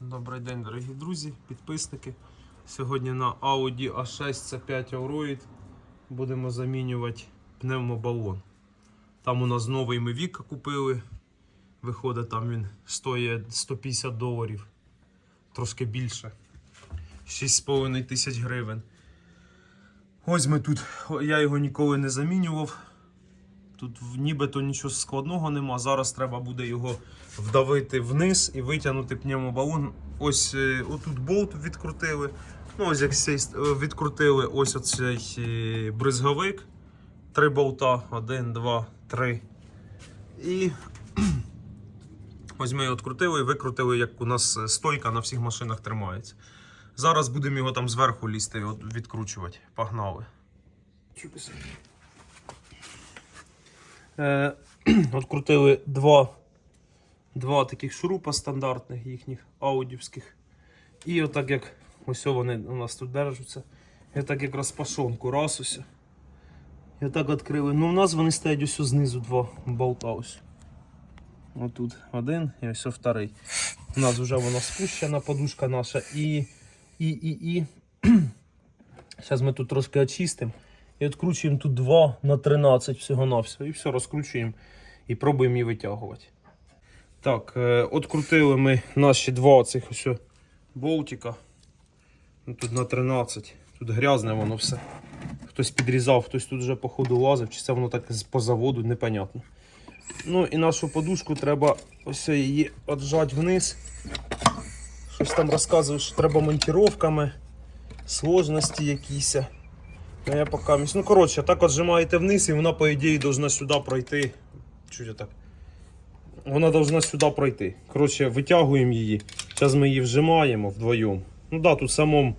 Добрий день, дорогі друзі, підписники. Сьогодні на Audi A6 C5 Allroad будемо замінювати пневмобалон. Там у нас новий ми Віка купили. Виходить, там він стоїть 150 доларів, трошки більше. 6,5 тисяч гривень. Ось ми тут, я його ніколи не замінював. Тут нібито нічого складного нема. Зараз треба буде його вдавити вниз і витягнути пневмобалон. Ось е, отут болт відкрутили. Ну, ось як е, відкрутили ось оцей е, бризговик. Три болта. Один, два, три. І ось ми його відкрутили і викрутили, як у нас стойка на всіх машинах тримається. Зараз будемо його там зверху лізти відкручувати. Погнали. Е, Открутили два, два таких шурупа стандартних їхніх аудівських. І отак як ось вони у нас тут держаться. І отак як розпашонку раз ось. І отак відкрили. Ну, у нас вони стоять ось знизу два болта ось. Отут один і ось вторий. У нас вже вона спущена, подушка наша і. І, і, і. Зараз ми тут трошки очистимо. І відкручуємо тут 2 на 13 всього-навсього. І все, розкручуємо і пробуємо її витягувати. Так, е, відкрутили ми наші два оцих ось болтика. Ну, тут на 13. Тут грязне воно все. Хтось підрізав, хтось тут вже походу лазив, чи це воно так по заводу, непонятно. Ну і нашу подушку треба ось її віджати вниз. Щось там розказує, що треба монтировками, сложності якісь. Ну, я пока... Ну, коротше, так от зжимаєте вниз, і вона, по ідеї, должна сюди пройти. Чуть так. Вона должна сюди пройти. Коротше, витягуємо її. Зараз ми її вжимаємо вдвоєм. Ну да, тут самому,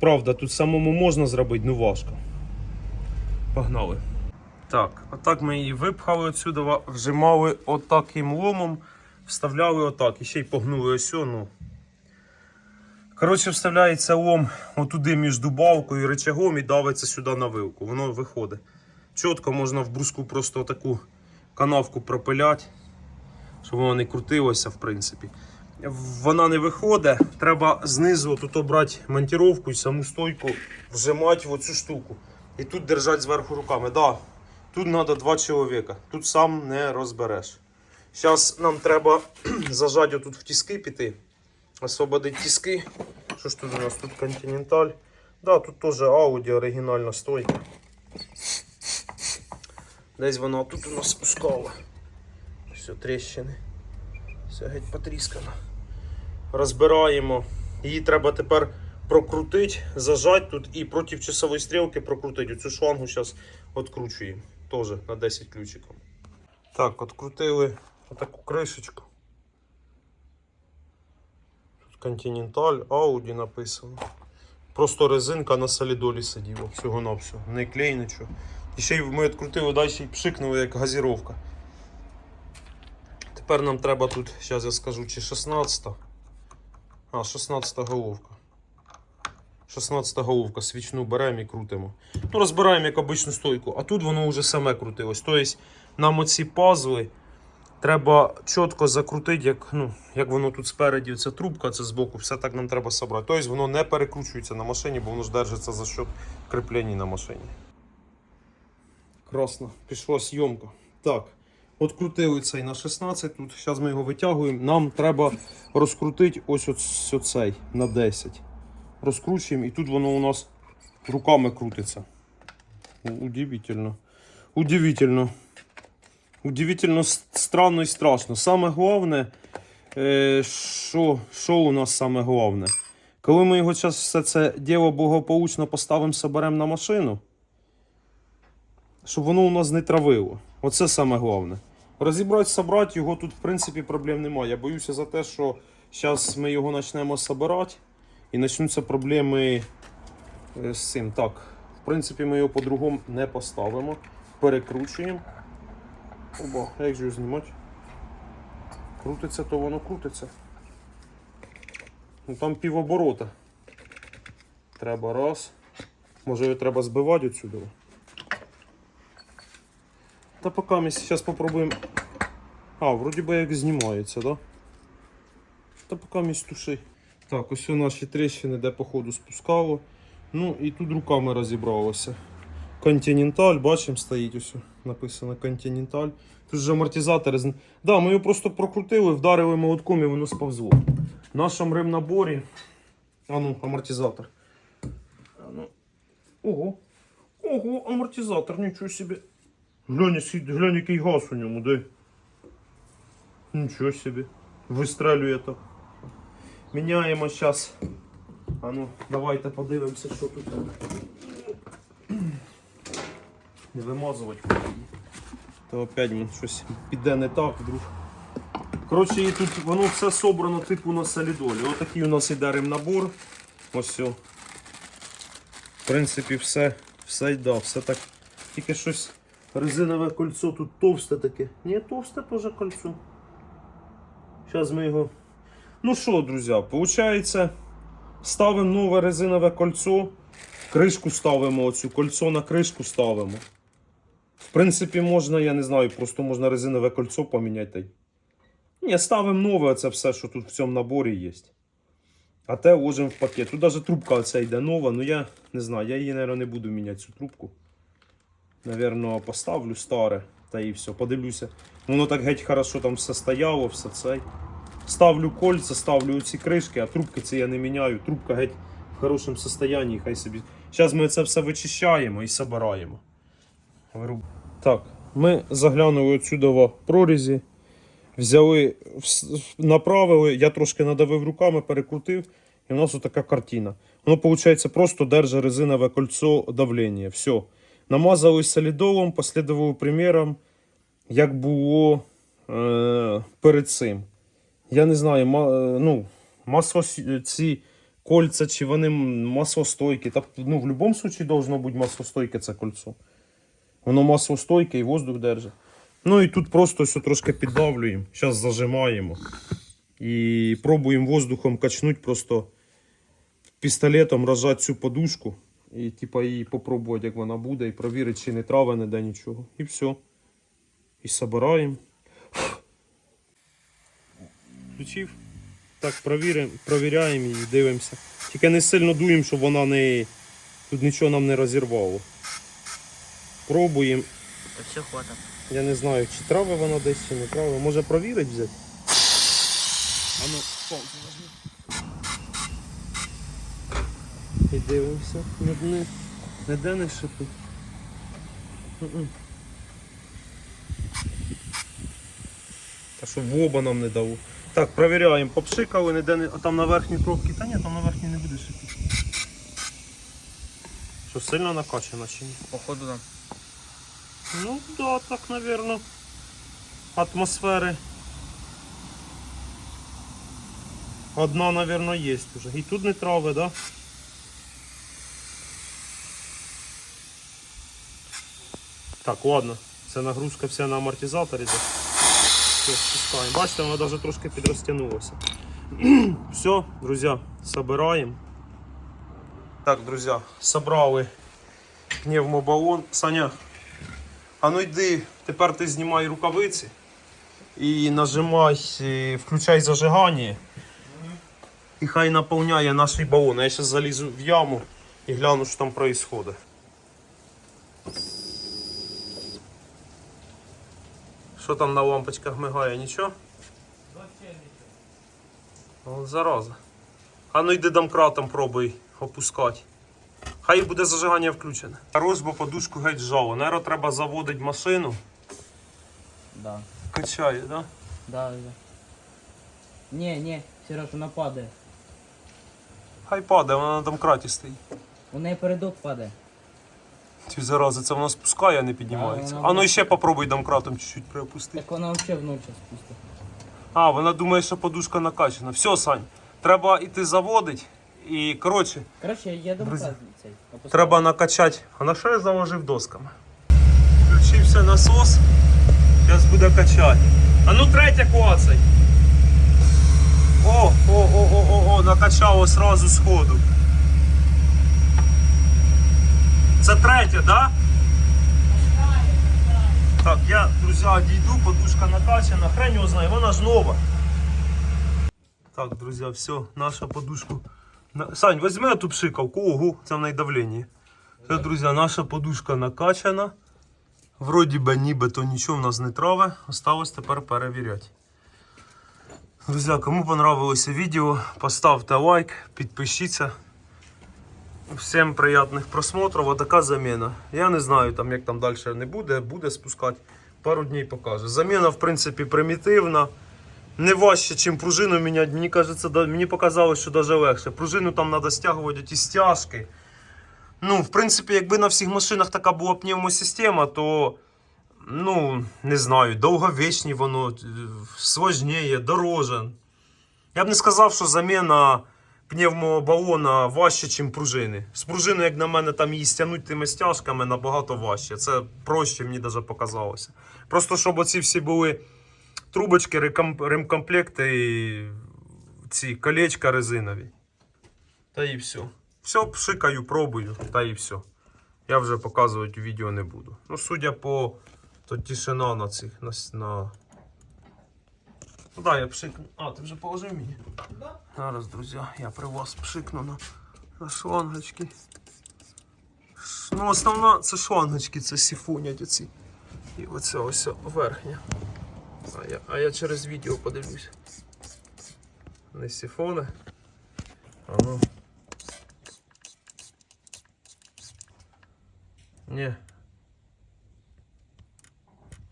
правда, тут самому можна зробити, ну важко. Погнали. Так, отак ми її випхали отсюди, вжимали отаким ломом, вставляли отак. І ще й погнули ось, ну. Коротше, вставляється лом отуди між дубавкою і рычагом і давиться сюди на вилку. Воно виходить. Чітко можна в бруску просто таку канавку пропиляти, щоб воно не крутилося, в принципі. Вона не виходить, треба знизу тут обрати монтировку і саму стойку вжимати в оцю штуку. І тут держати зверху руками. Да, тут треба два чоловіка, тут сам не розбереш. Зараз нам треба зажати отут в тіски піти освободить тиски. Що ж тут у нас? Тут Continental. Да, тут теж Audi оригінальна стойка. Десь вона тут у нас спускала. Все, тріщини. Все геть потріскано. Розбираємо. Її треба тепер прокрутити, зажати тут і проти часової стрілки прокрутити. Цю шлангу зараз відкручуємо. Теж на 10 ключиків. Так, відкрутили отаку кришечку. Continental, Audi написано. Просто резинка на солідолі сиділа, всього на всього. Не клей, нічого. І ще й ми відкрутили далі і пшикнули як газіровка. Тепер нам треба тут, зараз я скажу, чи 16. А, 16 головка. 16 головка, свічну беремо і крутимо. Ну, розбираємо як обичну стойку, а тут воно вже саме крутилось. Тобто нам оці пазли треба чітко закрутити, як, ну, як воно тут спереді, це трубка, це збоку, все так нам треба собрати. Тобто воно не перекручується на машині, бо воно ж держиться за счет кріплення на машині. Красно, пішла зйомка. Так, открутили цей на 16 тут. Зараз ми його витягуємо. Нам треба розкрутити ось оц- оцей на 10. Розкручуємо і тут воно у нас руками крутиться. Удивительно. Удивительно. Удивительно странно і страшно. Саме головне, що, що у нас саме головне? Коли ми його зараз все це діло благополучно поставимо, соберемо на машину, щоб воно у нас не травило. Оце саме головне. Розібрати, собрати його тут, в принципі, проблем немає. Я боюся за те, що зараз ми його почнемо собирати і почнуться проблеми е, з цим. Так, в принципі, ми його по-другому не поставимо. Перекручуємо. Оба, як же його знімати? Крутиться, то воно крутиться. Ну там півоборота. Треба раз. Може його треба збивати отсюди. Та поки ми зараз спробуємо. А, вроді би як знімається, да? Та поки місць туши. Так, ось у наші тріщини, де походу спускало. Ну і тут руками розібралося. Континенталь, бачимо, стоїть ось написано Континенталь. Тут же амортизатори. Да, ми його просто прокрутили, вдарили молотком і воно сповзло. В нашому ремнаборі. А ну, амортизатор. А ну. Ого. Ого, амортизатор, нічого собі. Глянь, глянь, який газ у ньому, де. Нічого собі. Вистрелює так. Міняємо зараз. А ну, давайте подивимося, що тут. Не вимазувати. То опять щось піде не так вдруг. Коротше, і тут воно все собрано типу на солідолі. Отакий у нас іде ремнабор. Ось все. В принципі, все, все йде, все так. Тільки щось резинове кольцо тут товсте таке. Ні, товсте теж кольцо. Зараз ми його. Ну що, друзі, виходить, ставимо нове резинове кольцо, кришку ставимо оцю, кольцо на кришку ставимо. В принципі, можна, я не знаю, просто можна резинове кольцо поміняти. Ні, ставимо нове, це все, що тут в цьому наборі є. А те ложимо в пакет. Тут навіть трубка оця йде нова, ну я не знаю, я її, мабуть, не буду міняти цю трубку. Навірно, поставлю старе та і все, подивлюся. Воно так геть хорошо там все стояло, все цей. Ставлю кольця, ставлю ці кришки, а трубки це я не міняю. Трубка геть в хорошому стані, хай собі. Зараз ми це все вичищаємо і собираємо. Так, ми заглянули отсюди в прорізі, взяли, направили, я трошки надавив руками, перекрутив, і в нас отака картина. Воно, виходить, просто держить резинове кольцо давлення. Все. Намазали солідолом, послідували приміром, як було е, перед цим. Я не знаю, ма, е, ну, масос, ці кольця, чи вони маслостойкі. Та, ну, в будь-якому випадку должно бути маслостойке це кольцо. Воно маслостойке і воздух держить. Ну і тут просто все трошки піддавлюємо. Зараз зажимаємо. І пробуємо воздухом качнути просто пістолетом розжати цю подушку. І типа її попробувати, як вона буде, і провірити, чи не трава, не де нічого. І все. І собираємо. Включив. Так, провіряємо її, дивимося. Тільки не сильно дуємо, щоб вона не. Тут нічого нам не розірвало. Пробуємо. Все хватить. Я не знаю, чи трава вона десь, чи не трава. Може провірити взяти? А ну, паузу возьми. І дивимося. Не, не, не де не шипить. Та що в оба нам не дало. Так, провіряємо, попшикали, ніде не. А там на верхній пробці. Та ні, там на верхній не буде шипіти. Що сильно накачано чи ні? Походу там. Ну да, так, наверное. Атмосфери. Одна, наверное, есть уже. І тут не трави, да? Так, ладно. Це нагрузка вся на амортизаторі. Да? Все, спускаємо. Бачите, вона навіть трошки підрозтягнулася. Все, друзі, собираємо. Так, друзі, собрали пневмобалон. Саня, а ну йди, тепер ти знімай рукавиці і нажимай, е, включай зажигання. І хай наповняє наш балон. Я зараз залізу в яму і гляну, що там відбувається. Що там на лампочках мигає, нічого? О, зараза. А ну йди домкратом пробуй опускати. Хай буде зажигання включене. Хорош, бо подушку геть жало. Наверно, треба заводити машину. Да. Качає, да? Да, да. Не, не, Сереж, вона падає. Хай падає, вона на домкраті стоїть. У неї передок падає. Ці зарази, це вона спускає, а не піднімається. Да, вона А ну ще попробуй домкратом чуть-чуть приопустити. Так вона взагалі в нуль зараз спустить. А, вона думає, що подушка накачана. Все, Сань, треба іти заводить. І коротше, Коротше, я думаю, Друзі, цей. опускаю. треба накачати. А на що я заложив досками? Включився насос. Зараз буде качати. А ну третя клацай. О, о, о, о, о, о, накачало сразу сходу. Це третя, да? Так, я, друзі, дійду, подушка накачана, хрень його знає, вона ж нова. Так, друзі, все, наша подушка. Сань, візьми ту пшикавку, ого, це в неї. Все, друзі, наша подушка накачана. Вроді би нібито нічого в нас не траве. Осталось тепер перевіряти. Друзі, кому понравилося відео, поставте лайк, підпишіться. Всім приятних просмотрів. Отака заміна. Я не знаю, там, як там далі не буде, буде спускати. Пару днів покаже. Заміна, в принципі, примітивна. Не важче, ніж пружину міняти. Мені кажеться, да- мені показалось, що навіть легше. Пружину там треба стягувати ті стяжки. Ну, в принципі, якби на всіх машинах така була пневмосистема, то ну, не знаю, довговічні воно, сложніє, дороже. Я б не сказав, що заміна пневмобалона важче, ніж пружини. З пружини, як на мене, там її стягнути тими стяжками набагато важче. Це проще, мені навіть показалося. Просто щоб оці всі були трубочки, ремкомплекти і ці колечка резинові. Та і все. Все, пшикаю, пробую, та і все. Я вже показувати відео не буду. Ну, судя по то тишина на цих на, на... Ну да, я пшикну. А, ти вже положив мені? Да. Зараз, друзі, я при вас пшикну на, на шлангочки. Ну, основна це шлангочки, це сіфонять оці. І оце ось верхня. А я, а я через відео подивлюсь. Не сіфони. А ну. Ні.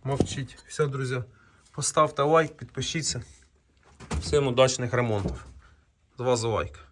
Мовчіть. Все, друзі. Поставте лайк, підпишіться. Всім удачних ремонтів. З вас лайк.